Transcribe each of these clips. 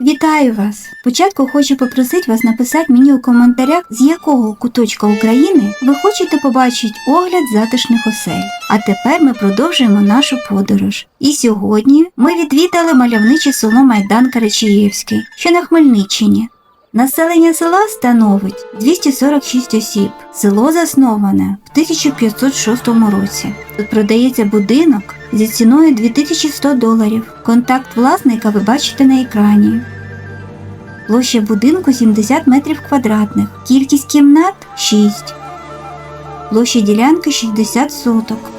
Вітаю вас! Спочатку хочу попросити вас написати мені у коментарях, з якого куточка України ви хочете побачити огляд затишних осель. А тепер ми продовжуємо нашу подорож. І сьогодні ми відвідали мальовниче село Майдан Карачаєвський, що на Хмельниччині. Населення села становить 246 осіб. Село засноване в 1506 році. Тут продається будинок зі ціною 2100 доларів. Контакт власника ви бачите на екрані. Площа будинку 70 метрів квадратних. Кількість кімнат 6. Площа ділянки 60 соток.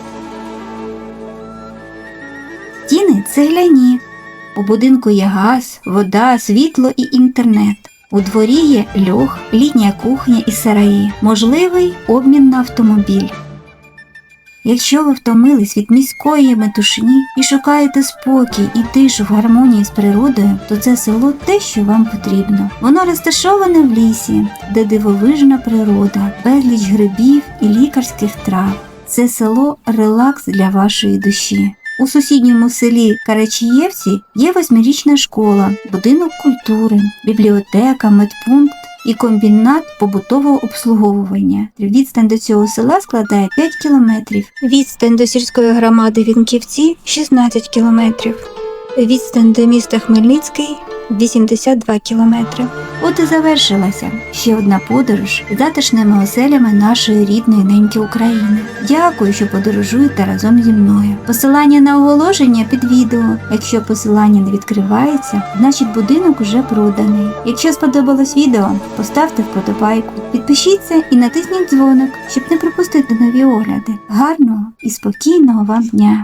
Стіни цегляні. У будинку є газ, вода, світло і інтернет. У дворі є льох, літня кухня і сараї. Можливий обмін на автомобіль. Якщо ви втомились від міської метушні і шукаєте спокій і тишу в гармонії з природою, то це село те, що вам потрібно. Воно розташоване в лісі, де дивовижна природа, безліч грибів і лікарських трав. Це село релакс для вашої душі. У сусідньому селі Карачієвці є восьмирічна школа, будинок культури, бібліотека, медпункт і комбінат побутового обслуговування. Відстань до цього села складає 5 кілометрів. Відстань до сільської громади Вінківці 16 кілометрів. Відстань до міста Хмельницький 82 кілометри. От і завершилася ще одна подорож з затишними оселями нашої рідної неньки України. Дякую, що подорожуєте разом зі мною. Посилання на оголошення під відео. Якщо посилання не відкривається, значить будинок уже проданий. Якщо сподобалось відео, поставте вподобайку, підпишіться і натисніть дзвоник, щоб не пропустити нові огляди. Гарного і спокійного вам дня!